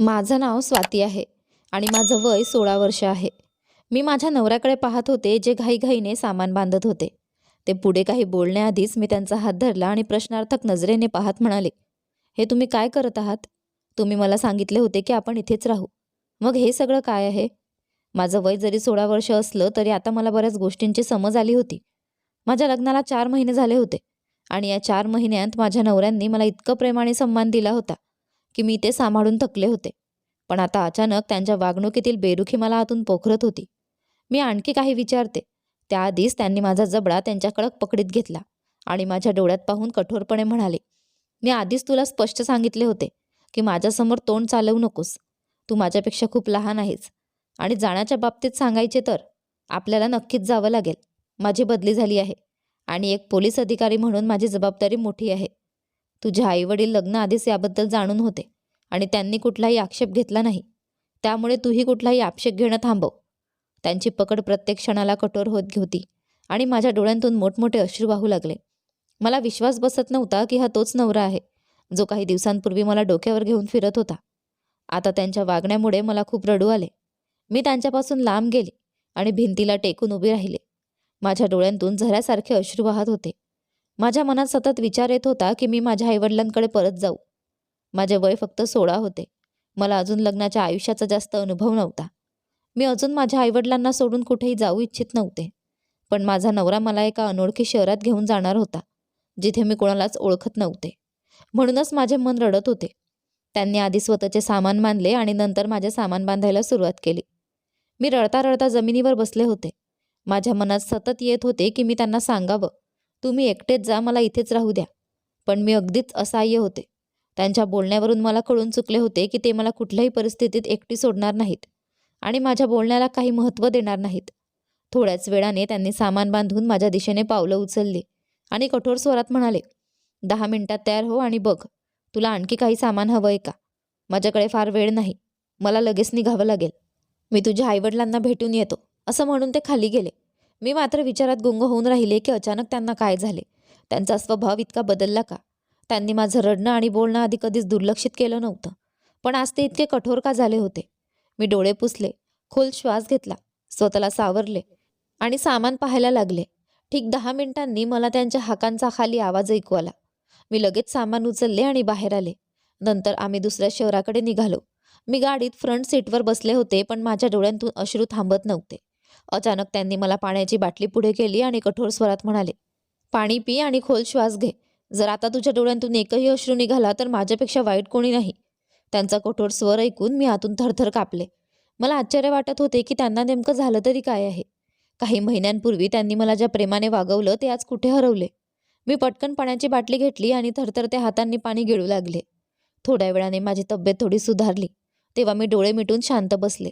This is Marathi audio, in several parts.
माझं नाव स्वाती आहे आणि माझं वय सोळा वर्ष आहे. मी माझ्या नवऱ्याकडे पाहत होते जे घाईघाईने सामान बांधत होते. ते पुढे काही बोलण्याआधीच मी त्यांचा हात धरला आणि प्रश्नार्थक नजरेने पाहत म्हणाले हे तुम्ही काय करत आहात? तुम्ही मला सांगितले होते की आपण इथेच राहू. मग हे सगळं काय आहे? माझं वय जरी सोळा वर्ष असलं तरी आता मला बऱ्याच गोष्टींची समज आली होती. माझ्या लग्नाला चार महिने झाले होते आणि या चार महिन्यात माझ्या नवऱ्यांनी मला इतकं प्रेमाने सन्मान दिला होता की मी ते सांभाळून थकले होते. पण आता अचानक त्यांच्या वागणुकीतील बेरुखी मला आतून पोखरत होती. मी आणखी काही विचारते. त्याआधीच त्यांनी माझा जबडा त्यांच्या कडक पकडीत घेतला आणि माझ्या डोळ्यात पाहून कठोरपणे म्हणाले मी आधीच तुला स्पष्ट सांगितले होते की माझ्यासमोर तोंड चालवू नकोस. तू माझ्यापेक्षा खूप लहान आहेस आणि जाण्याच्या बाबतीत सांगायचे तर आपल्याला नक्कीच जावं लागेल. माझी बदली झाली आहे आणि एक पोलीस अधिकारी म्हणून माझी जबाबदारी मोठी आहे. तुझे आईवडील लग्न आधीच याबद्दल जाणून होते आणि त्यांनी कुठलाही आक्षेप घेतला नाही. त्यामुळे तूही कुठलाही आक्षेप घेणं थांबव. त्यांची पकड प्रत्येक क्षणाला कठोर होत होती आणि माझ्या डोळ्यांतून मोठमोठे अश्रू वाहू लागले. मला विश्वास बसत नव्हता की हा तोच नवरा आहे जो काही दिवसांपूर्वी मला डोक्यावर घेऊन फिरत होता. आता त्यांच्या वागण्यामुळे मला खूप रडू आले. मी त्यांच्यापासून लांब गेले आणि भिंतीला टेकून उभी राहिले. माझ्या डोळ्यांतून झऱ्यासारखे अश्रू वाहत होते. माझ्या मनात सतत विचार येत होता की मी माझ्या आईवडिलांकडे परत जाऊ. माझे वय फक्त सोळा होते. मला अजून लग्नाच्या आयुष्याचा जास्त अनुभव नव्हता. मी अजून माझ्या आईवडिलांना सोडून कुठेही जाऊ इच्छित नव्हते. पण माझा नवरा मला एका अनोळखी शहरात घेऊन जाणार होता जिथे मी कोणालाच ओळखत नव्हते. म्हणूनच माझे मन रडत होते. त्यांनी आधी स्वतःचे सामान बांधले आणि नंतर माझे सामान बांधायला सुरुवात केली. मी रडता रडता जमिनीवर बसले होते. माझ्या मनात सतत येत होते की मी त्यांना सांगावं. तुम्ही एकटेच जा मला इथेच राहू द्या. पण मी अगदीच असहाय्य होते. त्यांच्या बोलण्यावरून मला कळून चुकले होते की ते मला कुठल्याही परिस्थितीत एकटी सोडणार नाहीत आणि माझ्या बोलण्याला काही महत्त्व देणार नाहीत. थोड्याच वेळाने त्यांनी सामान बांधून माझ्या दिशेने पावलं उचलली आणि कठोर स्वरात म्हणाले दहा मिनिटात तयार हो आणि बघ तुला आणखी काही सामान हवं आहे का? माझ्याकडे फार वेळ नाही. मला लगेच निघावं लागेल. मी तुझ्या आईवडिलांना भेटून येतो. असं म्हणून ते खाली गेले. मी मात्र विचारात गुंग होऊन राहिले की अचानक त्यांना काय झाले? त्यांचा स्वभाव इतका बदलला का? त्यांनी माझं रडणं आणि बोलणं आधी कधीच दुर्लक्षित केलं नव्हतं. पण आज ते इतके कठोर का झाले होते? मी डोळे पुसले खोल श्वास घेतला स्वतःला सावरले आणि सामान पाहायला लागले. ठीक दहा मिनिटांनी मला त्यांच्या हाकांचा खाली आवाज ऐकू आला. मी लगेच सामान उचलले आणि बाहेर आले. नंतर आम्ही दुसऱ्या शहराकडे निघालो. मी गाडीत फ्रंट सीटवर बसले होते पण माझ्या डोळ्यांतून अश्रू थांबत नव्हते. अचानक त्यांनी मला पाण्याची बाटली पुढे केली आणि कठोर स्वरात म्हणाले पाणी पी आणि खोल श्वास घे. जर आता तुझ्या डोळ्यांतून एकही अश्रू निघाला तर माझ्यापेक्षा वाईट कोणी नाही. त्यांचा कठोर स्वर ऐकून मी आतून थरथर कापले. मला आश्चर्य वाटत होते की त्यांना नेमकं झालं तरी काय आहे. काही महिन्यांपूर्वी त्यांनी मला ज्या प्रेमाने वागवलं ते आज कुठे हरवले? मी पटकन पाण्याची बाटली घेतली आणि थरथरत्या हातांनी पाणी गिळू लागले. थोड्या वेळाने माझी तब्येत थोडी सुधारली. तेव्हा मी डोळे मिटून शांत बसले.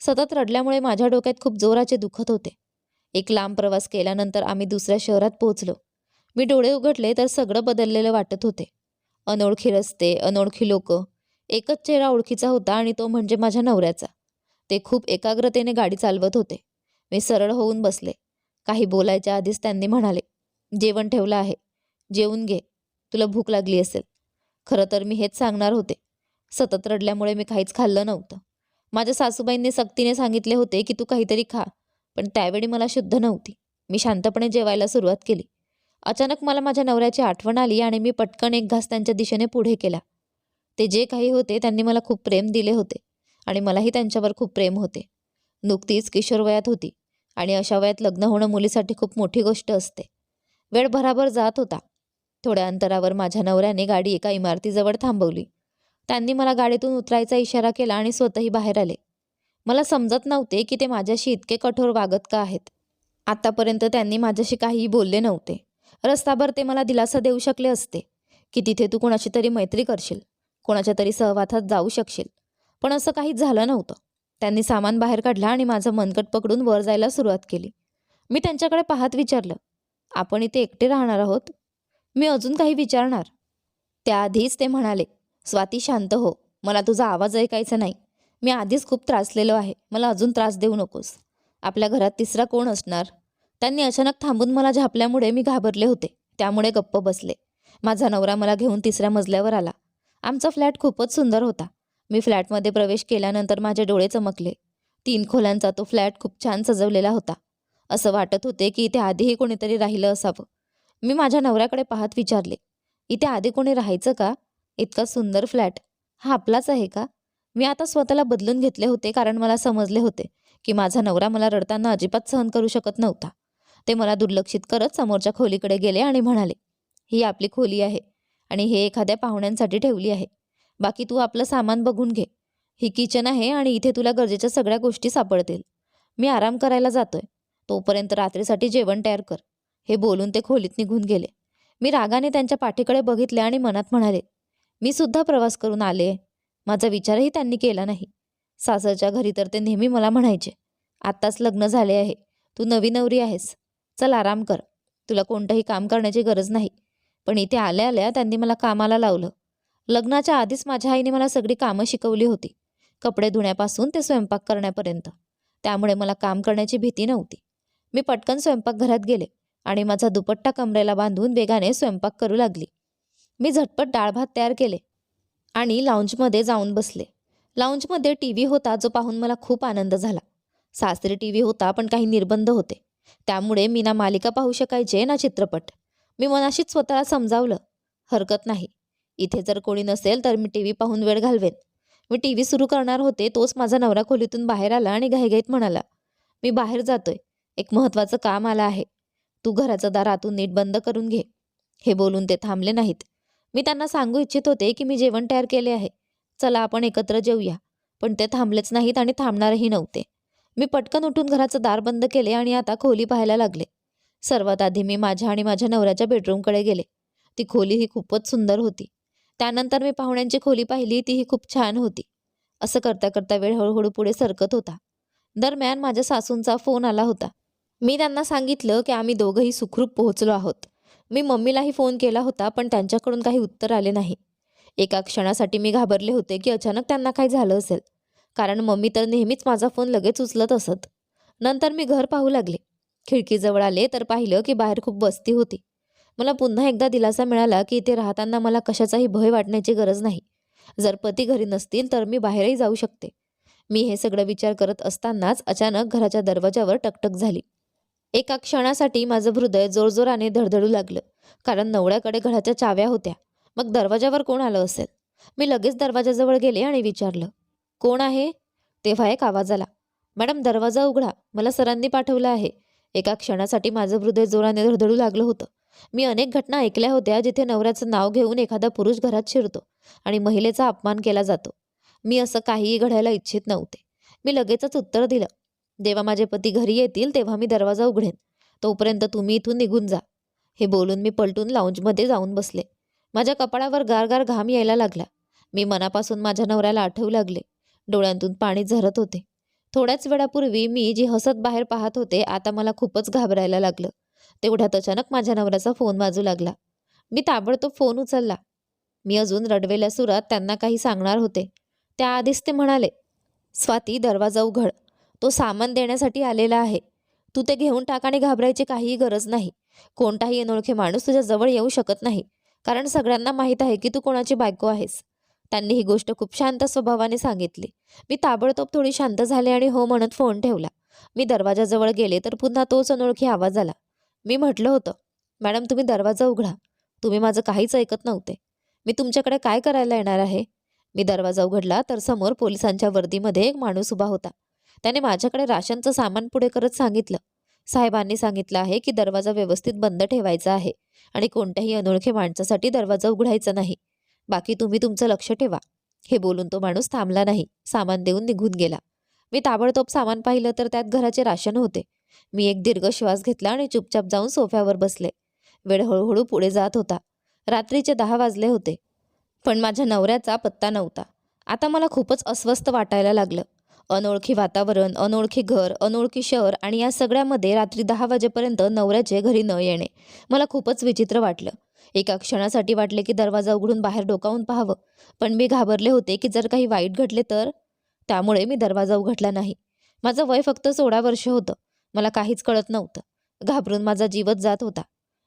सतत रडल्यामुळे माझ्या डोक्यात खूप जोराचे दुखत होते. एक लांब प्रवास केल्यानंतर आम्ही दुसऱ्या शहरात पोहोचलो. मी डोळे उघडले तर सगळं बदललेलं वाटत होते. अनोळखी रस्ते अनोळखी लोक. एकच चेहरा ओळखीचा होता आणि तो म्हणजे माझ्या नवऱ्याचा. ते खूप एकाग्रतेने गाडी चालवत होते. मी सरळ होऊन बसले. काही बोलायच्या आधीच त्यांनी म्हणाले जेवण ठेवलं आहे. जेवून घे. तुला भूक लागली असेल. खरं तर मी हेच सांगणार होते. सतत रडल्यामुळे मी काहीच खाल्लं नव्हतं. माझ्या सासूबाईंनी सक्तीने सांगितले होते की तू काहीतरी खा पण त्यावेळी मला शुद्ध नव्हती. मी शांतपणे जेवायला सुरुवात केली. अचानक मला माझ्या नवऱ्याची आठवण आली आणि मी पटकन एक घास त्यांच्या दिशेने पुढे केला. ते जे काही होते त्यांनी मला खूप प्रेम दिले होते आणि मलाही त्यांच्यावर खूप प्रेम होते. नुकतीच किशोर वयात होती आणि अशा वयात लग्न होणं मुलीसाठी खूप मोठी गोष्ट असते. वेळ भराभर जात होता. थोड्या अंतरावर माझ्या नवऱ्याने गाडी एका इमारतीजवळ थांबवली. त्यांनी मला गाडीतून उतरायचा इशारा केला आणि स्वतःही बाहेर आले. मला समजत नव्हते की ते माझ्याशी इतके कठोर वागत का आहेत. आतापर्यंत त्यांनी माझ्याशी काहीही बोलले नव्हते. रस्ताभर ते मला दिलासा देऊ शकले असते की तिथे तू कोणाशी तरी मैत्री करशील कोणाच्या तरी सहवासात जाऊ शकशील. पण असं काहीच झालं नव्हतं. त्यांनी सामान बाहेर काढला आणि माझं मनकट पकडून वर जायला सुरुवात केली. मी त्यांच्याकडे पाहत विचारलं आपण इथे एकटे राहणार आहोत? मी अजून काही विचारणार. त्याआधीच ते म्हणाले स्वाती शांत हो. मला तुझा आवाज ऐकायचा नाही. मी आधीच खूप त्रासलेलो आहे. मला अजून त्रास देऊ नकोस. आपल्या घरात तिसरा कोण असणार? त्यांनी अचानक थांबून मला झापल्यामुळे मी घाबरले होते. त्यामुळे गप्प बसले. माझा नवरा मला घेऊन तिसऱ्या मजल्यावर आला. आमचा फ्लॅट खूपच सुंदर होता. मी फ्लॅटमध्ये प्रवेश केल्यानंतर माझे डोळे चमकले. तीन खोल्यांचा तो फ्लॅट खूप छान सजवलेला होता. असं वाटत होते की इथे आधीही कोणीतरी राहिलं असावं. मी माझ्या नवऱ्याकडे पाहत विचारले इथे आधी कोणी राहायचं का? इतका सुंदर फ्लॅट. हा आपलाच आहे का? मी आता स्वतःला बदलून घेतले होते कारण मला समजले होते की माझा नवरा मला रडताना अजिबात सहन करू शकत नव्हता. ते मला दुर्लक्षित करत समोरच्या खोलीकडे गेले आणि म्हणाले ही आपली खोली आहे आणि हे एखाद्या पाहुण्यांसाठी ठेवली आहे. बाकी तू आपलं सामान बघून घे. ही किचन आहे आणि इथे तुला गरजेच्या सगळ्या गोष्टी सापडतील. मी आराम करायला जातोय. तोपर्यंत रात्रीसाठी जेवण तयार कर. हे बोलून ते खोलीत निघून गेले. मी रागाने त्यांच्या पाठीकडे बघितले आणि मनात म्हणाले मी सुद्धा प्रवास करून आले. माझा विचारही त्यांनी केला नाही. सासरच्या घरी तर ते नेहमी मला म्हणायचे आत्ताच लग्न झाले आहे. तू नवी नवरी आहेस. चल आराम कर. तुला कोणतंही काम करण्याची गरज नाही. पण इथे आल्या आल्या त्यांनी मला कामाला लावलं. लग्नाच्या आधीच माझ्या आईने मला सगळी कामं शिकवली होती. कपडे धुण्यापासून ते स्वयंपाक करण्यापर्यंत. त्यामुळे मला काम करण्याची भीती नव्हती. मी पटकन स्वयंपाकघरात गेले आणि माझा दुपट्टा कमरेला बांधून वेगाने स्वयंपाक करू लागली. मी झटपट डाळ भात तयार केले आणि लाऊंजमध्ये जाऊन बसले. लाऊंजमध्ये टी व्ही होता जो पाहून मला खूप आनंद झाला. सासरी टी व्ही होता पण काही निर्बंध होते. त्यामुळे मी ना मालिका पाहू शकायचे ना चित्रपट. मी मनाशीच स्वतःला समजावलं. हरकत नाही. इथे जर कोणी नसेल तर मी टी व्ही पाहून वेळ घालवेन. मी टी व्ही सुरू करणार होते तोच माझा नवरा खोलीतून बाहेर आला आणि घाईघाईत म्हणाला मी बाहेर जातोय. एक महत्त्वाचं काम आलं आहे. तू घराचं दार आतून नीट बंद करून घे. हे बोलून ते थांबले नाहीत. मी त्यांना सांगू इच्छित होते की मी जेवण तयार केले आहे. चला आपण एकत्र जेऊया. पण ते थांबलेच नाहीत आणि थांबणारही नव्हते. मी पटकन उठून घराचं दार बंद केले आणि आता खोली पाहायला लागले. सर्वात आधी मी माझ्या आणि माझ्या नवऱ्याच्या बेडरूमकडे गेले. ती खोली ही खूपच सुंदर होती. त्यानंतर मी पाहुण्यांची खोली पाहिली तीही खूप छान होती. असं करता करता वेळ हळूहळू पुढे सरकत होता. दरम्यान माझ्या सासूंचा फोन आला होता. मी त्यांना सांगितलं की आम्ही दोघंही सुखरूप पोहोचलो आहोत. मी मम्मीलाही फोन केला होता पण त्यांच्याकडून काही उत्तर आले नाही. एका क्षणासाठी मी घाबरले होते की अचानक त्यांना काही झालं असेल. कारण मम्मी तर नेहमीच माझा फोन लगेच उचलत असत. नंतर मी घर पाहू लागले. खिडकीजवळ आले तर पाहिलं की बाहेर खूप वस्ती होती. मला पुन्हा एकदा दिलासा मिळाला की इथे राहताना मला कशाचाही भय वाटण्याची गरज नाही. जर पती घरी नसतील तर मी बाहेरही जाऊ शकते. मी हे सगळं विचार करत असतानाच अचानक घराच्या दरवाजावर टकटक झाली. एका क्षणासाठी माझं हृदय जोरजोराने धडधडू लागलं कारण नवऱ्याकडे घराच्या चाव्या होत्या. मग दरवाजावर कोण आलं असेल? मी लगेच दरवाजाजवळ गेले आणि विचारलं कोण आहे? तेव्हा एक आवाज आला मॅडम दरवाजा उघडा. मला सरांनी पाठवलं आहे. एका क्षणासाठी माझं हृदय जोराने धडधडू लागलं होतं. मी अनेक घटना ऐकल्या होत्या जिथे नवऱ्याचं नाव घेऊन एखादा पुरुष घरात शिरतो आणि महिलेचा अपमान केला जातो. मी असं काहीही घडायला इच्छित नव्हते. मी लगेचच उत्तर दिलं जेव्हा माझे पती घरी येतील तेव्हा मी दरवाजा उघडेन. तोपर्यंत तुम्ही इथून निघून जा. हे बोलून मी पलटून लाऊंजमध्ये जाऊन बसले. माझ्या कपाळावर गारगार घाम यायला लागला. मी मनापासून माझ्या नवऱ्याला आठवू लागले. डोळ्यांतून पाणी झरत होते. थोड्याच वेळापूर्वी मी जी हसत बाहेर पाहत होते आता मला खूपच घाबरायला लागलं. तेवढ्यात अचानक माझ्या नवऱ्याचा फोन वाजू लागला. मी ताबडतोब फोन उचलला. मी अजून रडवेल्या सुरात त्यांना काही सांगणार होते. त्याआधीच ते म्हणाले स्वाती दरवाजा उघड. तो सामान देण्यासाठी आलेला आहे. तू ते घेऊन टाक आणि घाबरायची काहीही गरज नाही. कोणताही अनोळखी माणूस तुझ्या जवळ येऊ शकत नाही. कारण सगळ्यांना माहीत आहे की तू कोणाची बायको आहेस. त्यांनी ही गोष्ट खूप शांत स्वभावाने सांगितली. मी ताबडतोब थोडी शांत झाले आणि हो म्हणत फोन ठेवला. मी दरवाजाजवळ गेले तर पुन्हा तोच अनोळखी आवाज आला. मी म्हटलं होतं मॅडम तुम्ही दरवाजा उघडा. तुम्ही माझं काहीच ऐकत नव्हते. मी तुमच्याकडे काय करायला येणार आहे? मी दरवाजा उघडला तर समोर पोलिसांच्या वर्दीमध्ये एक माणूस उभा होता. त्याने माझ्याकडे राशनचं सामान पुढे करत सांगितलं. साहेबांनी सांगितलं आहे की दरवाजा व्यवस्थित बंद ठेवायचा आहे आणि कोणत्याही अनोळखी माणसासाठी दरवाजा उघडायचा नाही. बाकी तुम्ही तुमचं लक्ष ठेवा. हे बोलून तो माणूस थांबला नाही. सामान देऊन निघून गेला. मी ताबडतोब सामान पाहिलं तर त्यात घराचे राशन होते. मी एक दीर्घ श्वास घेतला आणि चुपचाप जाऊन सोफ्यावर बसले. वेळ हळूहळू पुढे जात होता. रात्रीचे दहा वाजले होते. पण माझ्या नवऱ्याचा पत्ता नव्हता. आता मला खूपच अस्वस्थ वाटायला लागलं. अनोळखी वातावरण अनोळखी घर अनोळखी शहर आणि या सगळ्यामध्ये रात्री दहा वाजेपर्यंत नवऱ्याचे घरी न येणे. मला खूपच विचित्र वाटलं. एका क्षणासाठी वाटले की दरवाजा उघडून बाहेर डोकावून पाहावं. पण मी घाबरले होते की जर काही वाईट घडले तर? त्यामुळे मी दरवाजा उघडला नाही. माझं वय फक्त सोळा वर्ष होतं. मला काहीच कळत नव्हतं. घाबरून माझा जीवच जात होता.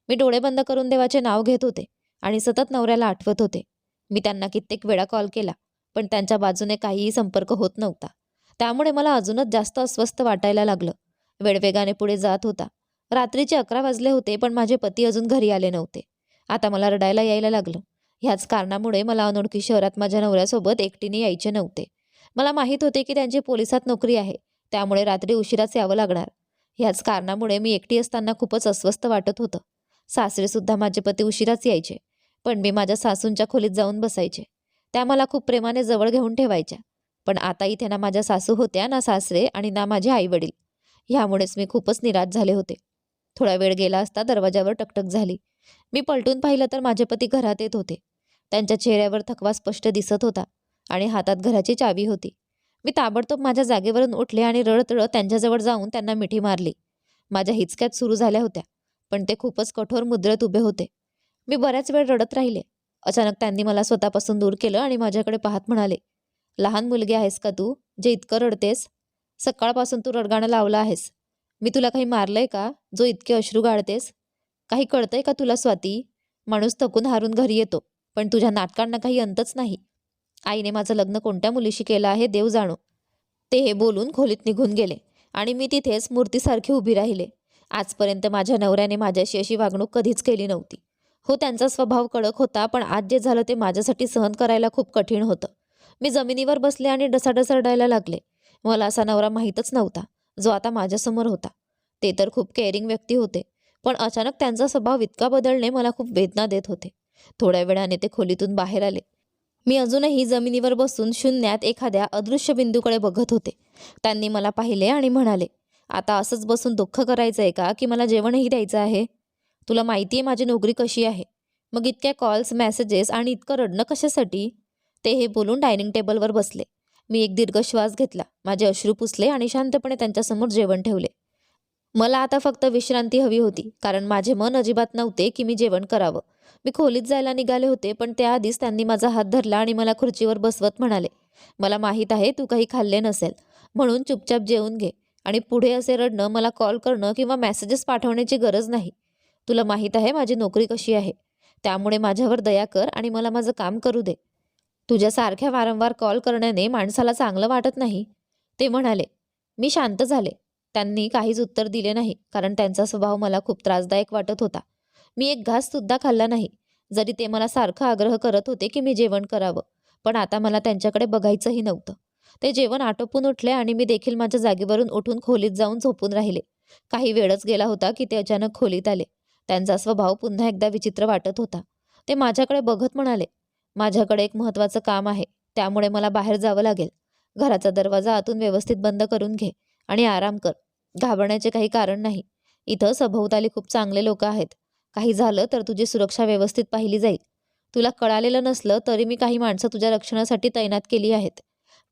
मी डोळे बंद करून देवाचे नाव घेत होते आणि सतत नवऱ्याला आठवत होते. मी त्यांना कित्येक वेळा कॉल केला पण त्यांच्या बाजूने काहीही संपर्क होत नव्हता. त्यामुळे मला अजूनच जास्त अस्वस्थ वाटायला लागलं. वेळवेगाने पुढे जात होता. रात्रीचे अकरा वाजले होते पण माझे पती अजून घरी आले नव्हते. आता मला रडायला यायला लागलं. ह्याच कारणामुळे मला अनोळखी शहरात माझ्या नवऱ्यासोबत एकटीने यायचे नव्हते. मला माहीत होते की त्यांची पोलिसात नोकरी आहे. त्यामुळे रात्री उशिराच यावं लागणार. ह्याच कारणामुळे मी एकटी असताना खूपच अस्वस्थ वाटत होतं. सासरेसुद्धा माझे पती उशिराच यायचे पण मी माझ्या सासूंच्या खोलीत जाऊन बसायचे. त्या मला खूप प्रेमाने जवळ घेऊन ठेवायच्या. पण आता इथे ना माझ्या सासू होत्या ना सासरे आणि ना माझे आईवडील. ह्यामुळेच मी खूपच निराश झाले होते. थोडा वेळ गेला असता दरवाजावर टकटक झाली. मी पलटून पाहिलं तर माझे पती घरात येत होते. त्यांच्या चेहऱ्यावर थकवा स्पष्ट दिसत होता आणि हातात घराची चावी होती. मी ताबडतोब माझ्या जागेवरून उठले आणि रडत रडत त्यांच्याजवळ जाऊन त्यांना मिठी मारली. माझ्या हिचक्यात सुरू झाल्या होत्या पण ते खूपच कठोर मुद्रेत उभे होते. मी बऱ्याच वेळ रडत राहिले. अचानक त्यांनी मला स्वतःपासून दूर केलं आणि माझ्याकडे पाहत म्हणाले लहान मुलगी आहेस का तू जे इतकं रडतेस? सकाळपासून तू रडगाणं लावलं आहेस. मी तुला काही मारलंय का जो इतके अश्रू गाळतेस काही कळतंय का तुला स्वाती? माणूस थकून हारून घरी येतो पण तुझ्या नाटकांना काही अंतच नाही. आईने माझं लग्न कोणत्या मुलीशी केलं आहे देव जाणो. ते हे बोलून खोलीत निघून गेले आणि मी तिथेच मूर्तीसारखी उभी राहिले. आजपर्यंत माझ्या नवऱ्याने माझ्याशी अशी वागणूक कधीच केली नव्हती. हो त्यांचा स्वभाव कडक होता पण आज जे झालं ते माझ्यासाठी सहन करायला खूप कठीण होतं. मी जमिनीवर बसले आणि डसाडसरडायला लागले. मला असा नवरा माहीतच नव्हता जो आता माझ्यासमोर होता. ते तर खूप केअरिंग व्यक्ती होते पण अचानक त्यांचा स्वभाव इतका बदलणे मला खूप वेदना देत होते. थोड्या वेळाने ते खोलीतून बाहेर आले. मी अजूनही जमिनीवर बसून शून्यात एखाद्या अदृश्य बिंदूकडे बघत होते. त्यांनी मला पाहिले आणि म्हणाले आता असंच बसून दुःख करायचं आहे का की मला जेवणही द्यायचं आहे? तुला माहिती आहे माझी नोकरी कशी आहे. मग इतक्या कॉल्स मेसेजेस आणि इतकं रडणं कशासाठी? ते हे बोलून डायनिंग टेबलवर बसले. मी एक दीर्घ श्वास घेतला. माझे अश्रू पुसले आणि शांतपणे त्यांच्यासमोर जेवण ठेवले. मला आता फक्त विश्रांती हवी होती कारण माझे मन अजिबात नव्हते की मी जेवण करावं. मी खोलीत जायला निघाले होते पण त्याआधीच त्यांनी माझा हात धरला आणि मला खुर्चीवर बसवत म्हणाले मला माहीत आहे तू काही खाल्ले नसेल. म्हणून चुपचाप जेवून घे आणि पुढे असे रडणं मला कॉल करणं किंवा मेसेजेस पाठवण्याची गरज नाही. तुला माहीत आहे माझी नोकरी कशी आहे. त्यामुळे माझ्यावर दया कर आणि मला माझं काम करू दे. तुझ्यासारख्या वारंवार कॉल करण्याने माणसाला चांगलं वाटत नाही. ते म्हणाले मी शांत झाले. त्यांनी काहीच उत्तर दिले नाही कारण त्यांचा स्वभाव मला खूप त्रासदायक वाटत होता. मी एक घाससुद्धा खाल्ला नाही. जरी ते मला सारखं आग्रह करत होते की मी जेवण करावं पण आता मला त्यांच्याकडे बघायचंही नव्हतं. ते जेवण आटोपून उठले आणि मी देखील माझ्या जागेवरून उठून खोलीत जाऊन झोपून राहिले. काही वेळच गेला होता की ते अचानक खोलीत आले. त्यांचा स्वभाव पुन्हा एकदा विचित्र वाटत होता. ते माझ्याकडे बघत म्हणाले माझ्याकडे एक महत्त्वाचं काम आहे. त्यामुळे मला बाहेर जावं लागेल. घराचा दरवाजा आतून व्यवस्थित बंद करून घे आणि आराम कर. घाबरण्याचे काही कारण नाही. इथं सभोवताली खूप चांगले लोक आहेत. काही झालं तर तुझी सुरक्षा व्यवस्थित पाहिली जाईल. तुला कळालेलं नसलं तरी मी काही माणसं तुझ्या रक्षणासाठी तैनात केली आहेत.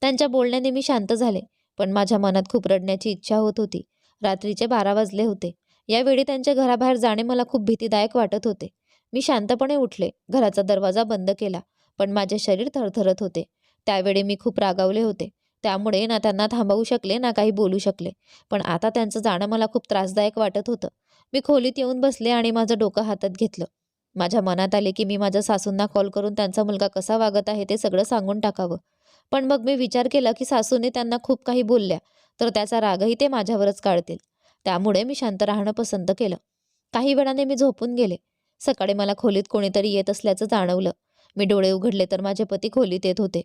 त्यांच्या बोलण्याने मी शांत झाले पण माझ्या मनात खूप रडण्याची इच्छा होत होती. रात्रीचे बारा वाजले होते. यावेळी त्यांच्या घराबाहेर जाणे मला खूप भीतीदायक वाटत होते. मी शांतपणे उठले. घराचा दरवाजा बंद केला पण माझे शरीर थरथरत होते. त्यावेळी मी खूप रागावले होते. त्यामुळे ना त्यांना थांबवू शकले ना काही बोलू शकले. पण आता त्यांचं जाणं मला खूप त्रासदायक वाटत होतं. मी खोलीत येऊन बसले आणि माझं डोकं हातात घेतलं. माझ्या मनात आले की मी माझ्या सासूंना कॉल करून त्यांचा मुलगा कसा वागत आहे ते सगळं सांगून टाकावं. पण मग मी विचार केला की सासूने त्यांना खूप काही बोलल्या तर त्याचा रागही ते माझ्यावरच काढतील. त्यामुळे मी शांत राहणं पसंत केलं. काही वेळाने मी झोपून गेले. सकाळी मला खोलीत कोणीतरी येत असल्याचं जाणवलं. मी डोळे उघडले तर माझे पती खोलीत येत होते.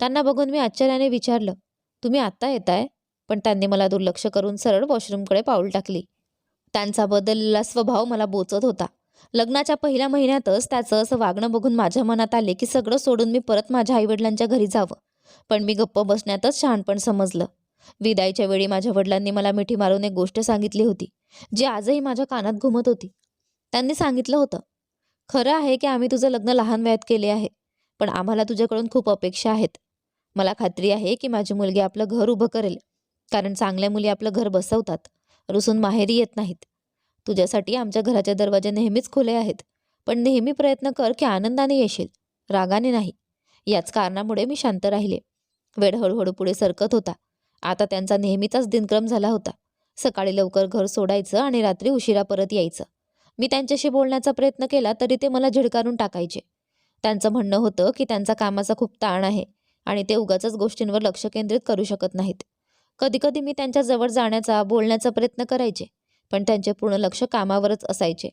त्यांना बघून मी आश्चर्याने विचारलं तुम्ही आत्ता येताय? पण त्यांनी मला दुर्लक्ष करून सरळ वॉशरूमकडे पाऊल टाकली. त्यांचा बदललेला स्वभाव मला बोचत होता. लग्नाच्या पहिल्या महिन्यातच त्याचं असं वागणं बघून माझ्या मनात आले की सगळं सोडून मी परत माझ्या आईवडिलांच्या घरी जावं. पण मी गप्प बसण्यातच शहाणपण समजलं. विदाईच्या वेळी माझ्या वडिलांनी मला मिठी मारून एक गोष्ट सांगितली होती जी आजही माझ्या कानात घुमत होती. त्यांनी सांगितलं होतं. खरं आहे की आम्ही तुझं लग्न लहान वयात केले आहे पण आम्हाला तुझ्याकडून खूप अपेक्षा आहेत. मला खात्री आहे की माझी मुलगी आपलं घर उभं करेल कारण चांगल्या मुली आपलं घर बसवतात रुसून माहेरी येत नाहीत. तुझ्यासाठी आमच्या घराचे दरवाजे नेहमीच खुले आहेत पण नेहमी प्रयत्न कर की आनंदाने येशील रागाने नाही. याच कारणामुळे मी शांत राहिले. वेळ हळूहळू पुढे सरकत होता. आता त्यांचा नेहमीचाच दिनक्रम झाला होता. सकाळी लवकर घर सोडायचं आणि रात्री उशिरा परत यायचं. मी त्यांच्याशी बोलण्याचा प्रयत्न केला तरी ते मला झिडकारून टाकायचे. त्यांचं म्हणणं होतं की त्यांचा कामाचा खूप ताण आहे आणि ते उगाचच गोष्टींवर लक्ष केंद्रित करू शकत नाहीत. कधीकधी मी त्यांच्याजवळ जाण्याचा बोलण्याचा प्रयत्न करायचे पण त्यांचे पूर्ण लक्ष कामावरच असायचे.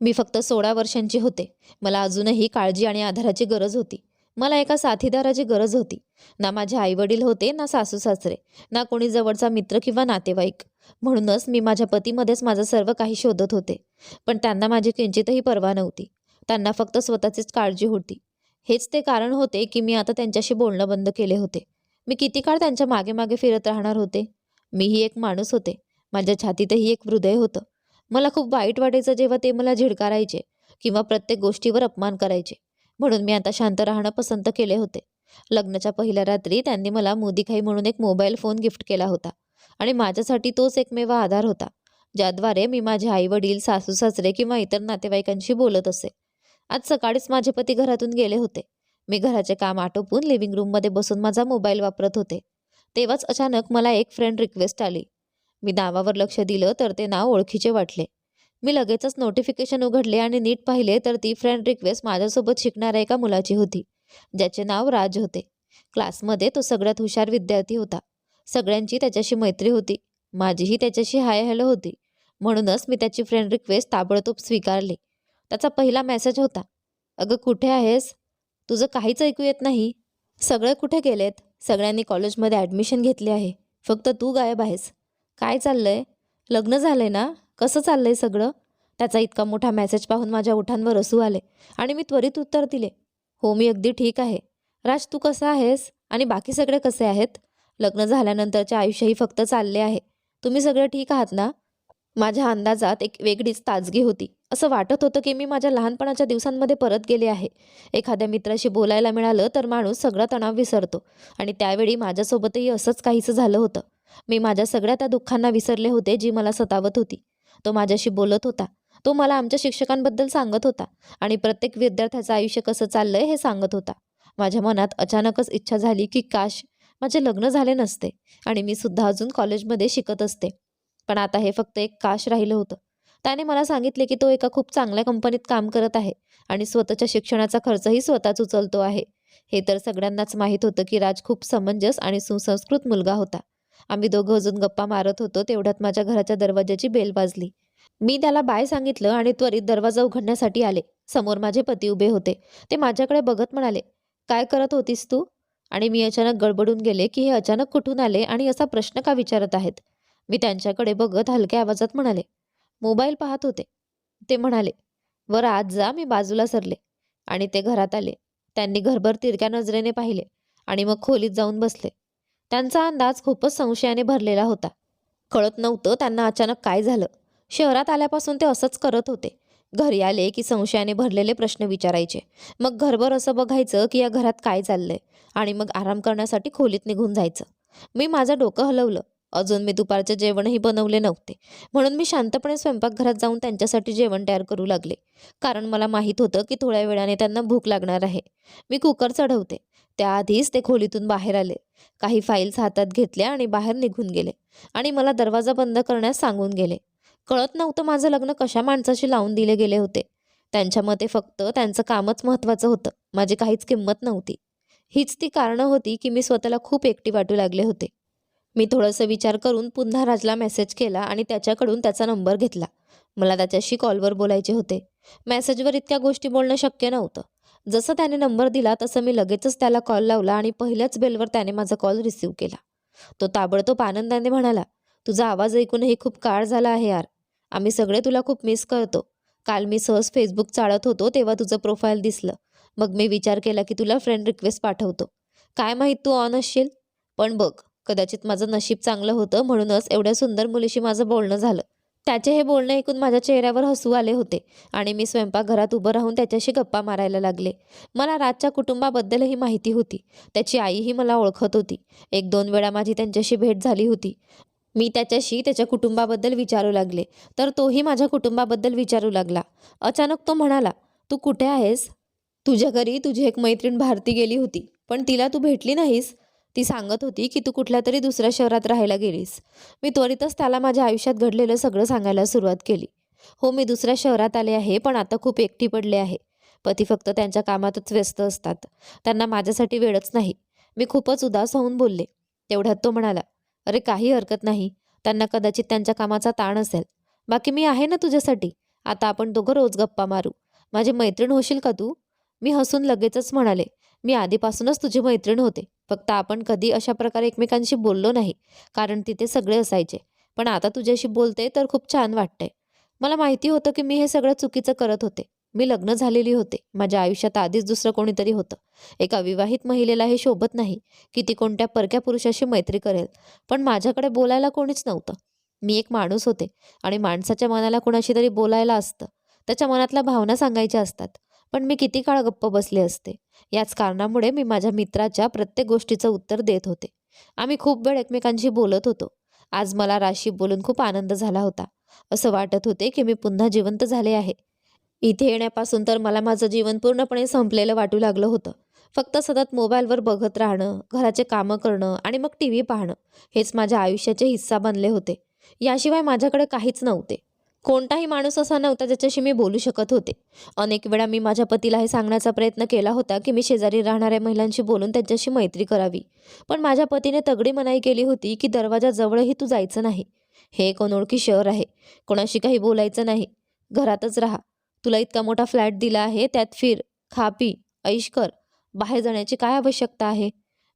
मी फक्त सोळा वर्षांची होते. मला अजूनही काळजी आणि आधाराची गरज होती. मला एका साथीदाराची गरज होती. ना माझे आईवडील होते ना सासू सासरे ना कोणी जवळचा मित्र किंवा नातेवाईक. म्हणूनच मी माझ्या पतीमध्येच माझं सर्व काही शोधत होते. पण त्यांना माझी किंचितही पर्वा नव्हती. त्यांना फक्त स्वतःचीच काळजी होती. हेच ते कारण होते की मी आता त्यांच्याशी बोलणं बंद केले होते. मी किती काळ त्यांच्या मागे मागे फिरत राहणार होते? मीही एक माणूस होते. माझ्या छातीतही एक हृदय होतं. मला खूप वाईट वाटायचं जेव्हा ते मला झिडकारायचे किंवा प्रत्येक गोष्टीवर अपमान करायचे. म्हणून मी आता शांत राहणं पसंत केले होते. लग्नाच्या पहिल्या रात्री त्यांनी मला मोदीखाई म्हणून एक मोबाईल फोन गिफ्ट केला होता आणि माझ्यासाठी तोच एकमेव आधार होता ज्याद्वारे मी माझे आईवडील सासू सासरे किंवा इतर नातेवाईकांशी बोलत असे. आज सकाळीच माझे पती घरातून गेले होते. मी घराचे काम आटोपून लिव्हिंग रूममध्ये बसून माझा मोबाईल वापरत होते. तेव्हाच अचानक मला एक फ्रेंड रिक्वेस्ट आली. मी नावावर लक्ष दिलं तर ते नाव ओळखीचे वाटले. मी लगेचच नोटिफिकेशन उघडले आणि नीट पाहिले तर ती फ्रेंड रिक्वेस्ट माझ्यासोबत शिकणाऱ्या एका मुलाची होती. ज्याचे नाव राज होते. क्लासमध्ये तो सगळ्यात हुशार विद्यार्थी होता. सगळ्यांची त्याच्याशी मैत्री होती. माझीही त्याच्याशी हाय हॅलो होती. म्हणूनच मी त्याची फ्रेंड रिक्वेस्ट ताबडतोब स्वीकारली. त्याचा पहिला मेसेज होता. अगं कुठे आहेस? तुझं काहीच ऐकू येत नाही. सगळे कुठे गेलेत? सगळ्यांनी कॉलेजमध्ये ॲडमिशन घेतली आहे. फक्त तू गायब आहेस. काय चाललंय? लग्न झालंय ना? कसं चाललंय सगळं? त्याचा इतका मोठा मेसेज पाहून माझ्या ओठांवर असू आले आणि मी त्वरित उत्तर दिले हो मी अगदी ठीक आहे. राज तू कसा आहेस? आणि बाकी सगळे कसे आहेत? लग्न झाल्यानंतरचे आयुष्यही फक्त चालले आहे. तुम्ही सगळे ठीक आहात ना? माझ्या अंदाजात एक वेगळीच ताजगी होती. असं वाटत होतं की मी माझ्या लहानपणाच्या दिवसांमध्ये परत गेले आहे. एखाद्या मित्राशी बोलायला मिळालं तर माणूस सगळा तणाव विसरतो आणि त्यावेळी माझ्यासोबतही असंच काहीसं झालं होतं. मी माझ्या सगळ्या त्या दुःखांना विसरले होते जी मला सतावत होती. तो माझ्याशी बोलत होता. तो मला आमच्या शिक्षकांबद्दल सांगत होता आणि प्रत्येक विद्यार्थ्याचं आयुष्य कसं चाललंय हे सांगत होता. माझ्या मनात अचानकच इच्छा झाली की काश माझे लग्न झाले नसते आणि मी सुद्धा अजून कॉलेजमध्ये शिकत असते. पण आता हे फक्त एक काश राहिलं होतं. त्याने मला सांगितले की तो एका खूप चांगल्या कंपनीत काम करत आहे आणि स्वतःच्या शिक्षणाचा खर्चही स्वतःच उचलतो आहे. हे तर सगळ्यांनाच माहीत होतं की राज खूप समंजस आणि सुसंस्कृत मुलगा होता. आम्ही दोघं अजून गप्पा मारत होतो तेवढ्यात माझ्या घराच्या दरवाजाची बेल वाजली. मी त्याला बाय सांगितलं आणि त्वरित दरवाजा उघडण्यासाठी आले. समोर माझे पती उभे होते. ते माझ्याकडे बघत म्हणाले काय करत होतीस तू? आणि मी अचानक गडबडून गेले की हे अचानक कुठून आले आणि असा प्रश्न का विचारत आहेत? मी त्यांच्याकडे बघत हलक्या आवाजात म्हणाले मोबाईल पाहत होते. ते म्हणाले वर आज जा मी बाजूला सरले. आणि ते घरात आले. त्यांनी घरभर तिरक्या नजरेने पाहिले आणि मग खोलीत जाऊन बसले. त्यांचा अंदाज खूपच संशयाने भरलेला होता. कळत नव्हतं त्यांना अचानक काय झालं. शहरात आल्यापासून ते असंच करत होते. घरी आले की संशयाने भरलेले प्रश्न विचारायचे. मग घरभर असं बघायचं की या घरात काय चाललंय आणि मग आराम करण्यासाठी खोलीत निघून जायचं. मी माझं डोकं हलवलं. अजून मी दुपारचे जेवणही बनवले नव्हते. म्हणून मी शांतपणे स्वयंपाकघरात जाऊन त्यांच्यासाठी जेवण तयार करू लागले. कारण मला माहीत होतं की थोड्या वेळाने त्यांना भूक लागणार आहे. मी कुकर चढवते त्याआधीच ते खोलीतून बाहेर आले. काही फाईल्स हातात घेतल्या आणि बाहेर निघून गेले. आणि मला दरवाजा बंद करण्यास सांगून गेले. कळत नव्हतं माझं लग्न कशा माणसाशी लावून दिले गेले होते. त्यांच्या मते फक्त त्यांचं कामच महत्त्वाचं होतं. माझी काहीच किंमत नव्हती. हीच ती कारणं होती की मी स्वतःला खूप एकटी वाटू लागले होते. मी थोडंसं विचार करून पुन्हा राजला मेसेज केला आणि त्याच्याकडून त्याचा नंबर घेतला. मला त्याच्याशी कॉलवर बोलायचे होते. मेसेजवर इतक्या गोष्टी बोलणं शक्य नव्हतं. जसं त्याने नंबर दिला तसं मी लगेचच त्याला कॉल लावला आणि पहिल्याच बेलवर त्याने माझा कॉल रिसीव्ह केला. तो ताबडतोब आनंदाने म्हणाला तुझा आवाज ऐकूनही खूप काळ झाला आहे यार. आम्ही सगळे तुला खूप मिस करतो. काल मी सहज फेसबुक चाळत होतो तेव्हा तुझं प्रोफाईल दिसलं. मग मी विचार केला की तुला फ्रेंड रिक्वेस्ट पाठवतो. काय माहीत तू ऑन असशील? पण बघ कदाचित माझं नशीब चांगलं होतं म्हणूनच एवढ्या सुंदर मुलीशी माझं बोलणं झालं. त्याचे हे बोलणे ऐकून माझ्या चेहऱ्यावर हसू आले होते आणि मी स्वयंपाकघरात उभं राहून त्याच्याशी गप्पा मारायला लागले. मला राजच्या कुटुंबाबद्दलही माहिती होती. त्याची आईही मला ओळखत होती. एक दोन वेळा माझी त्यांच्याशी भेट झाली होती. मी त्याच्याशी त्याच्या कुटुंबाबद्दल विचारू लागले. तर तोही माझ्या कुटुंबाबद्दल विचारू लागला. अचानक तो म्हणाला तू कुठे आहेस? तुझ्या घरी तुझी एक मैत्रीण भारती गेली होती. पण तिला तू भेटली नाहीस. ती सांगत होती की तू कुठल्या तरी दुसऱ्या शहरात राहायला गेलीस. मी त्वरितच त्याला माझ्या आयुष्यात घडलेलं सगळं सांगायला सुरुवात केली. हो मी दुसऱ्या शहरात आले आहे पण आता खूप एकटी पडले आहे. पती फक्त त्यांच्या कामातच व्यस्त असतात. त्यांना माझ्यासाठी वेळच नाही. मी खूपच उदास होऊन बोलले. तेवढ्यात तो म्हणाला अरे काही हरकत नाही. त्यांना कदाचित त्यांच्या कामाचा ताण असेल. बाकी मी आहे ना तुझ्यासाठी. आता आपण दोघं रोज गप्पा मारू. माझी मैत्रीण होशील का तू? मी हसून लगेचच म्हणाले मी आधीपासूनच तुझी मैत्रीण होते. फक्त आपण कधी अशा प्रकारे एकमेकांशी बोललो नाही कारण तिथे सगळे असायचे. पण आता तुझ्याशी बोलते तर खूप छान वाटतंय. मला माहिती होतं की मी हे सगळं चुकीचं करत होते. मी लग्न झालेली होते. माझ्या आयुष्यात आधीच दुसरं कोणीतरी होतं. एका विवाहित महिलेला हे शोभत नाही की ती कोणत्या परक्या पुरुषाशी मैत्री करेल. पण माझ्याकडे बोलायला कोणीच नव्हतं. मी एक माणूस होते आणि माणसाच्या मनाला कुणाशी तरी बोलायला असतं. त्याच्या मनातल्या भावना सांगायच्या असतात. पण मी किती काळ गप्प बसले असते. याच कारणामुळे मी माझ्या मित्राच्या प्रत्येक गोष्टीचं उत्तर देत होते. आम्ही खूप वेळ एकमेकांशी बोलत होतो. आज मला राशी बोलून खूप आनंद झाला होता. असं वाटत होते की मी पुन्हा जिवंत झाले आहे. इथे येण्यापासून तर मला माझं जीवन पूर्णपणे संपलेलं वाटू लागलं होतं. फक्त सतत मोबाईलवर बघत राहणं घराचे कामं करणं आणि मग टी व्ही पाहणं हेच माझ्या आयुष्याचे हिस्सा बनले होते. याशिवाय माझ्याकडे काहीच नव्हते. कोणताही माणूस असा नव्हता ज्याच्याशी मी बोलू शकत होते. अनेक वेळा मी माझ्या पतीला हे सांगण्याचा प्रयत्न केला होता की मी शेजारी राहणाऱ्या महिलांशी बोलून त्यांच्याशी मैत्री करावी. पण माझ्या पतीने तगडी मनाई केली होती की दरवाजाजवळही तू जायचं नाही. हे एक अनोळखी शहर आहे. कोणाशी काही बोलायचं नाही. घरातच राहा. तुला इतका मोठा फ्लॅट दिला आहे त्यात फिर खा पी ऐश कर. बाहेर जाण्याची काय आवश्यकता आहे?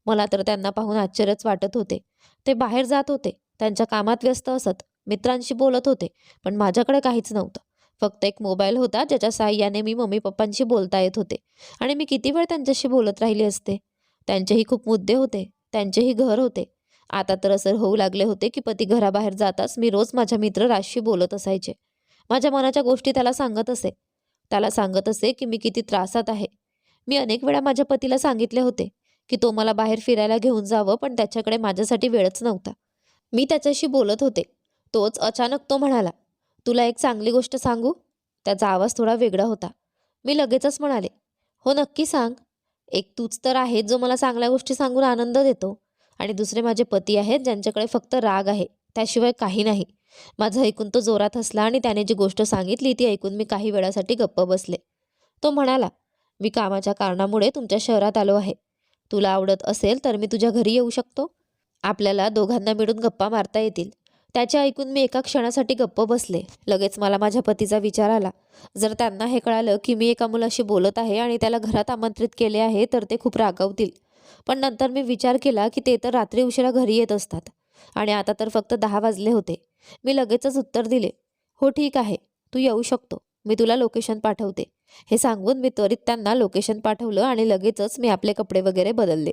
मला तर त्यांना पाहून आश्चर्यच वाटत होते. ते बाहेर जात होते. त्यांच्या कामात व्यस्त असत. मित्रांशी बोलत होते पण माझ्याकडे काहीच नव्हतं. फक्त एक मोबाईल होता ज्याच्या साहाय्याने मी मम्मी पप्पांशी बोलता येत होते आणि मी किती वेळ त्यांच्याशी बोलत राहिली असते. त्यांचेही खूप मुद्दे होते त्यांचेही घर होते. आता तर असं होऊ लागले होते की पती घराबाहेर जाताच मी रोज माझ्या मित्र राजशी बोलत असायचे. माझ्या मनाच्या गोष्टी त्याला सांगत असे. त्याला सांगत असे की मी किती त्रासात आहे. मी अनेक वेळा माझ्या पतीला सांगितले होते की तो मला बाहेर फिरायला घेऊन जावं पण त्याच्याकडे माझ्यासाठी वेळच नव्हता. मी त्याच्याशी बोलत होते. तोच अचानक तो म्हणाला तुला एक चांगली गोष्ट सांगू? त्याचा आवाज थोडा वेगळा होता. मी लगेचच म्हणाले हो नक्की सांग. एक तूच तर आहे जो मला चांगल्या गोष्टी सांगून आनंद देतो. आणि दुसरे माझे पती आहेत ज्यांच्याकडे फक्त राग आहे त्याशिवाय काही नाही. माझं ऐकून तो जोरात हसला आणि त्याने जी गोष्ट सांगितली ती ऐकून मी काही वेळासाठी गप्प बसले. तो म्हणाला मी कामाच्या कारणामुळे तुमच्या शहरात आलो आहे. तुला आवडत असेल तर मी तुझ्या घरी येऊ शकतो. आपल्याला दोघांना मिळून गप्पा मारता येतील. त्याचे ऐकून मी एका क्षणासाठी गप्प बसले. लगेच मला माझ्या पतीचा विचार आला. जर त्यांना हे कळालं की मी एका मुलाशी बोलत आहे आणि त्याला घरात आमंत्रित केले आहे तर ते खूप रागावतील. पण नंतर मी विचार केला की ते तर रात्री उशिरा घरी येत असतात. आणि आता तर फक्त दहा वाजले होते. मी लगेचच उत्तर दिले हो ठीक आहे. तू येऊ शकतो. मी तुला लोकेशन पाठवते. हे सांगून मी त्वरित त्यांना लोकेशन पाठवलं आणि लगेचच मी आपले कपडे वगैरे बदलले.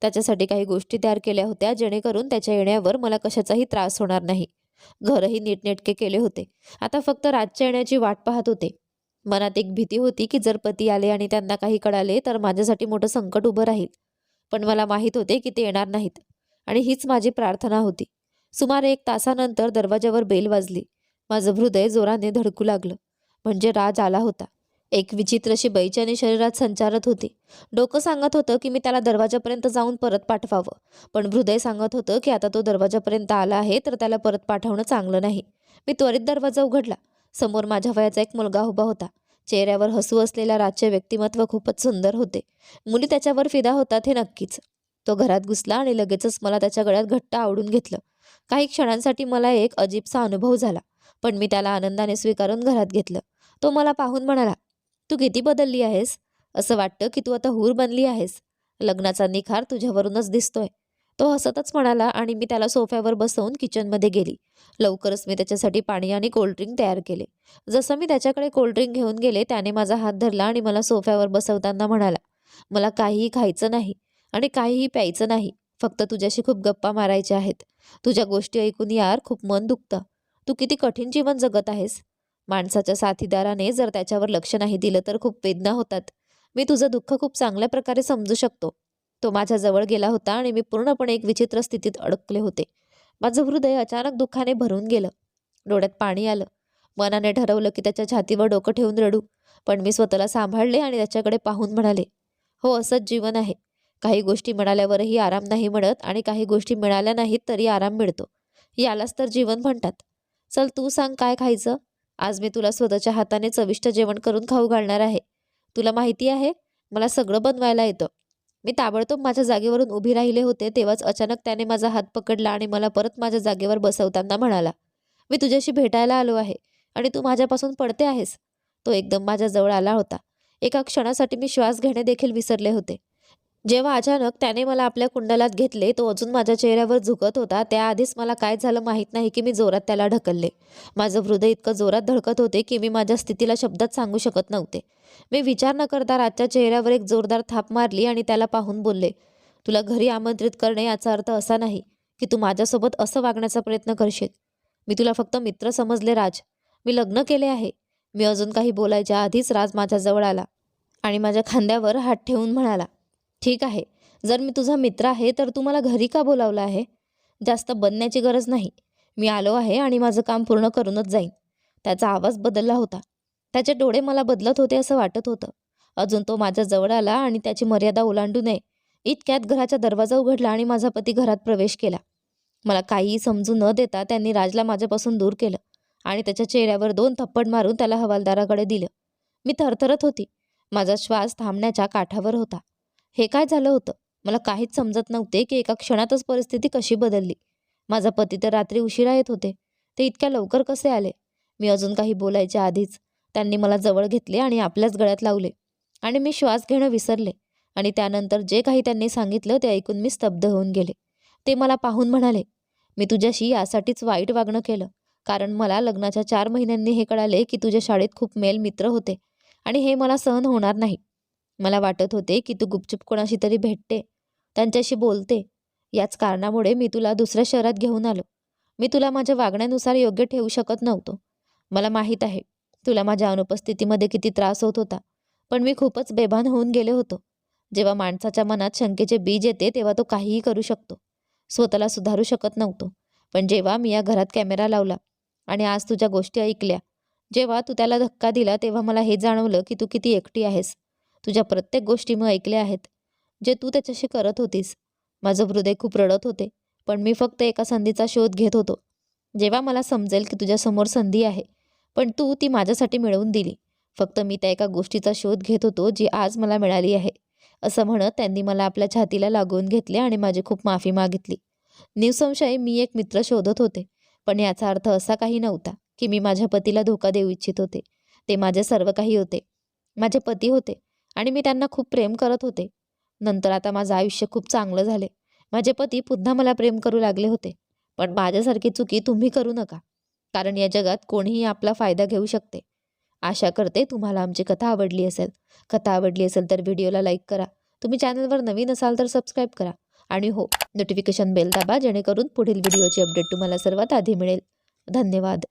त्याच्यासाठी काही गोष्टी तयार केल्या होत्या जेणेकरून त्याच्या येण्यावर मला कशाचाही त्रास होणार नाही. घरही नीटनेटके केले होते. आता फक्त रातच्या येण्याची वाट पाहत होते. मनात एक भीती होती की जर पती आले आणि त्यांना काही कळाले तर माझ्यासाठी मोठं संकट उभं राहील. पण मला माहीत होते की ते येणार नाहीत. आणि हीच माझी प्रार्थना होती. सुमारे एक तासानंतर दरवाजावर बेल वाजली. माझं हृदय जोराने धडकू लागलं. म्हणजे राज आला होता. एक विचित्रशी बैचानी शरीरात संचारत होती. डोकं सांगत होतं की मी त्याला दरवाजापर्यंत जाऊन परत पाठवावं. पण हृदय सांगत होतं की आता तो दरवाजापर्यंत आला आहे तर त्याला परत पाठवणं चांगलं नाही. मी त्वरित दरवाजा उघडला. समोर माझ्या वयाचा एक मुलगा उभा होता. चेहऱ्यावर हसू असलेल्या राजचे व्यक्तिमत्व खूपच सुंदर होते. मुली त्याच्यावर फिदा होतात हे नक्कीच. तो घरात घुसला आणि लगेचच मला त्याच्या गळ्यात घट्ट आवडून घेतलं. काही क्षणांसाठी मला एक अजीबसा अनुभव झाला पण मी त्याला आनंदाने स्वीकारून घरात घेतलं. तो मला पाहून म्हणाला तू किती बदलली आहेस? असं वाटतं की तू आता हूर बनली आहेस. लग्नाचा निखार तुझ्यावरूनच दिसतोय. तो हसतच म्हणाला आणि मी त्याला सोफ्यावर बसवून किचनमध्ये गेली. लवकरच मी त्याच्यासाठी पाणी आणि कोल्ड्रिंक तयार केले. जसं मी त्याच्याकडे कोल्ड्रिंक घेऊन गेले त्याने माझा हात धरला आणि मला सोफ्यावर बसवताना म्हणाला मला काहीही खायचं नाही आणि काहीही प्यायचं नाही. फक्त तुझ्याशी खूप गप्पा मारायच्या आहेत. तुझ्या गोष्टी ऐकून यार खूप मन दुखतं. तू किती कठीण जीवन जगत आहेस. माणसाच्या साथीदाराने जर त्याच्यावर लक्ष नाही दिलं तर खूप वेदना होतात. मी तुझं दुःख खूप चांगल्या प्रकारे समजू शकतो. तो माझ्याजवळ गेला होता आणि मी पूर्णपणे एक विचित्र स्थितीत अडकले होते. माझं हृदय अचानक दुःखाने भरून गेलं. डोळ्यात पाणी आलं. मनाने ठरवलं की त्याच्या छातीवर डोकं ठेवून रडू. पण मी स्वतःला सांभाळले आणि त्याच्याकडे पाहून म्हणाले हो असंच जीवन आहे. काही गोष्टी मिळाल्यावरही आराम नाही मिळत आणि काही गोष्टी मिळाल्या नाहीत तरी आराम मिळतो. यालाच तर जीवन म्हणतात. चल तू सांग काय खायचं? आज मी तुला स्वतःच्या हाताने चविष्ट जेवण करून खाऊ घालणार आहे. तुला माहिती आहे मला सगळं बनवायला येतं. मी ताबडतोब माझ्या जागेवरून उभी राहिले होते तेव्हाच अचानक त्याने माझा हात पकडला आणि मला परत माझ्या जागेवर बसवताना म्हणाला मी तुझ्याशी भेटायला आलो आहे आणि तू माझ्यापासून पडते आहेस. तो एकदम माझ्याजवळ आला होता. एका क्षणासाठी मी श्वास घेणे देखील विसरले होते. जेव्हा अचानक त्याने मला आपल्या कुंडलात घेतले तो अजून माझ्या चेहऱ्यावर झुकत होता. त्याआधीच मला काय झालं माहीत नाही की मी जोरात त्याला ढकलले. माझं हृदय इतकं जोरात धडकत होते की मी माझ्या स्थितीला शब्दात सांगू शकत नव्हते. मी विचार न करता राजच्या चेहऱ्यावर एक जोरदार थाप मारली आणि त्याला पाहून बोलले तुला घरी आमंत्रित करणे याचा अर्थ असा नाही की तू माझ्यासोबत असं वागण्याचा प्रयत्न करशील. मी तुला फक्त मित्र समजले राज. मी लग्न केले आहे. मी अजून काही बोलायच्या आधीच राज माझ्याजवळ आला आणि माझ्या खांद्यावर हात ठेवून म्हणाला ठीक आहे. जर मी तुझा मित्र आहे तर तू मला घरी का बोलावलं आहे? जास्त बनण्याची गरज नाही. मी आलो आहे आणि माझं काम पूर्ण करूनच जाईन. त्याचा आवाज बदलला होता. त्याचे डोळे मला बदलत होते असं वाटत होतं. अजून तो माझ्या जवळ आला आणि त्याची मर्यादा ओलांडू नये. इतक्यात घराचा दरवाजा उघडला आणि माझा पती घरात प्रवेश केला. मला काहीही समजू न देता त्यांनी राजला माझ्यापासून दूर केलं आणि त्याच्या चेहऱ्यावर दोन थप्पड मारून त्याला हवालदाराकडे दिलं. मी थरथरत होती. माझा श्वास थांबण्याच्या काठावर होता. हे काय झालं होतं? मला काहीच समजत नव्हते की एका क्षणातच परिस्थिती कशी बदलली. माझा पती तर रात्री उशिरा येत होते. ते इतक्या लवकर कसे आले? मी अजून काही बोलायच्या आधीच त्यांनी मला जवळ घेतले आणि आपल्याच गळ्यात लावले. आणि मी श्वास घेणं विसरले. आणि त्यानंतर जे काही त्यांनी सांगितलं ते ऐकून मी स्तब्ध होऊन गेले. ते मला पाहून म्हणाले मी तुझ्याशी यासाठीच वाईट वागणं केलं. कारण मला लग्नाच्या चार महिन्यांनी हे कळाले की तुझ्या शाळेत खूप मेल मित्र होते. आणि हे मला सहन होणार नाही. मला वाटत होते की तू गुपचूप कोणाशी तरी भेटते. त्यांच्याशी बोलते. याच कारणामुळे मी तुला दुसऱ्या शहरात घेऊन आलो. मी तुला माझ्या वागण्यानुसार योग्य ठेवू शकत नव्हतो. मला माहीत आहे तुला माझ्या अनुपस्थितीमध्ये किती त्रास होत होता पण मी खूपच बेभान होऊन गेले होतो. जेव्हा माणसाच्या मनात शंकेचे बीज येते तेव्हा तो काहीही करू शकतो. स्वतःला सुधारू शकत नव्हतो. पण जेव्हा मी या घरात कॅमेरा लावला आणि आज तुझ्या गोष्टी ऐकल्या जेव्हा तू त्याला धक्का दिला तेव्हा मला हे जाणवलं की तू किती एकटी आहेस. तुझ्या प्रत्येक गोष्टी मी ऐकल्या आहेत जे तू त्याच्याशी करत होतीस. माझं हृदय खूप रडत होते पण मी फक्त एका संधीचा शोध घेत होतो. जेव्हा मला समजेल की तुझ्यासमोर संधी आहे पण तू ती माझ्यासाठी मिळवून दिली. फक्त मी त्या एका गोष्टीचा शोध घेत होतो जी आज मला मिळाली आहे. असं म्हणत त्यांनी मला आपल्या छातीला लागून घेतले आणि माझी खूप माफी मागितली. निसंशय मी एक मित्र शोधत होते पण याचा अर्थ असा काही नव्हता की मी माझ्या पतीला धोका देऊ इच्छित होते. ते माझे सर्व काही होते. माझे पती होते आणि मी त्यांना खूप प्रेम करत होते. नंतर आता माझं आयुष्य खूप चांगलं झाले. माझे पती पुन्हा मला प्रेम करू लागले होते. पण माझ्यासारखी चुकी तुम्ही करू नका. कारण या जगात कोणीही आपला फायदा घेऊ शकते. आशा करते तुम्हाला आमची कथा आवडली असेल. कथा आवडली असेल तर व्हिडिओला लाईक करा. तुम्ही चॅनलवर नवीन असाल तर सबस्क्राईब करा. आणि हो नोटिफिकेशन बेल दाबा जेणेकरून पुढील व्हिडिओची अपडेट तुम्हाला सर्वात आधी मिळेल. धन्यवाद.